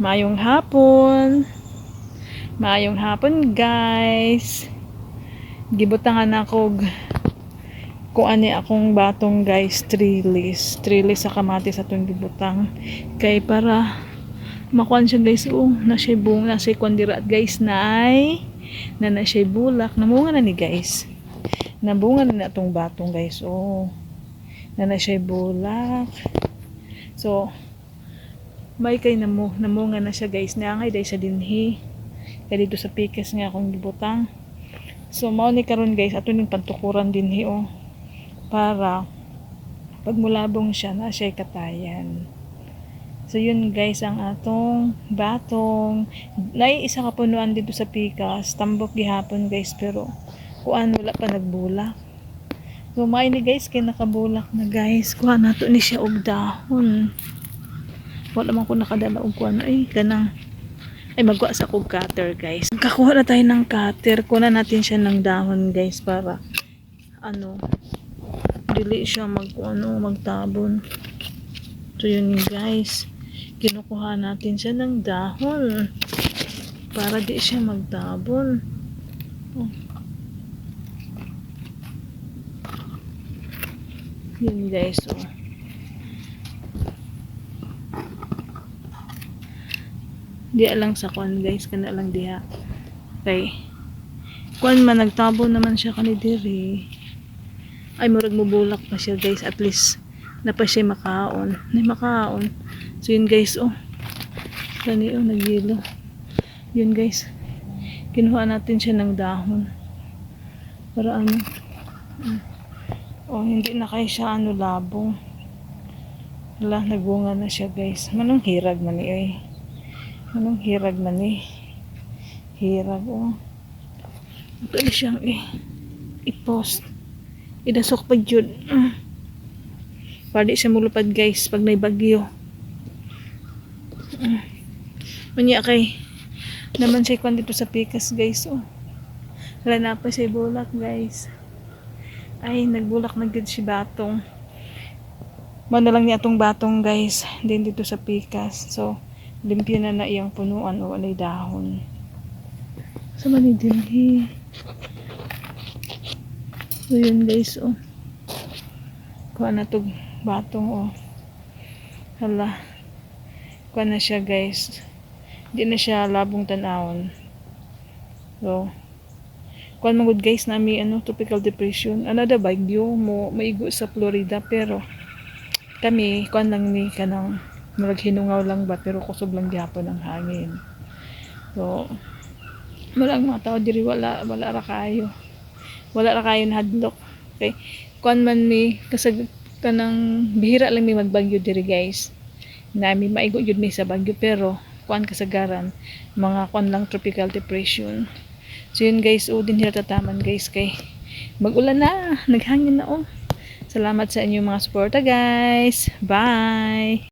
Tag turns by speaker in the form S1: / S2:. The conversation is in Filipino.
S1: Mayong hapon. Mayong hapon, guys. Gibutangan ako kung ani akong batong guys trilis. Trilis sa kamatis sa itong gibutang. Kay para makuan siya guys oh na siya bunga na siya kwandirat guys na ay na na siya bulak. Namunga na ni guys. Nabunga na itong batong guys oh. Na na siya bulak. So may kay namu namunga na siya guys. Naangay dahil sa dinhi. Kay dito sa pikes nga akong gibutang. So mao ni karon guys ato ning pantukuran dinhi oh. Para pag mulabong siya na siya katayan. So yun guys ang atong batong. Nay isa ka punuan dito sa pikas tambok gihapon guys pero kuan wala pa nagbulak. So may ni guys kay nakabulak na guys. Kuha nato ni siya og dahon wala man ko nakadala og kuan ay kanang ay magwa sa kog cutter guys. Kakuha na tayo ng cutter. Kuha natin siya ng dahon guys para ano dili siya mag ano magtabon. So yun guys. Kinukuha natin siya ng dahon para di siya magtabon. Oh. yun guys oh. Di lang sa kwan guys. Kana lang diha. Kay kwan man nagtabon naman siya kani diri. Ay murag mubulak pa siya guys. At least na pa siya makaon. Na makaon. So yun guys oh. Kani oh naghilo yun guys. Kinuha natin siya ng dahon. Para ano? Oh hindi na kay siya ano labong. Wala nagbunga na siya guys. Manong hirag man eh ay manong hirag man eh. Hirag oh. Na siyang eh i-post. Idasok pa mm. para di siya mulupad guys pag may bagyo. Mm. manya kay naman siya kwan dito sa pikas guys oh. Wala na pa siya bulak guys. Ay nagbulak na good si batong. Manalang niya atong batong guys din dito sa pikas. So limpyo na na iyang punuan o walay dahon sa manidinhi So yun guys oh. Kuha na to batong oh. Hala. Kuha na siya guys. Hindi na siya labong tanawon. So kuha mo good guys nami ano tropical depression. Ano da bagyo mo maigo sa Florida pero kami kuha lang ni kanang murag hinungaw lang ba pero kusob lang gyapon ang hangin. So Marang mga tao diri wala wala ra kayo. Wala ra kayo hadlok. Okay? Kuan man mi kasag kanang bihira lang mi magbagyo diri guys. Nami maigo jud mi sa bagyo pero kuan kasagaran mga kuan lang tropical depression. So yun guys o din tataman guys kay magulan na naghangin na oh. Salamat sa inyong mga suporta guys. Bye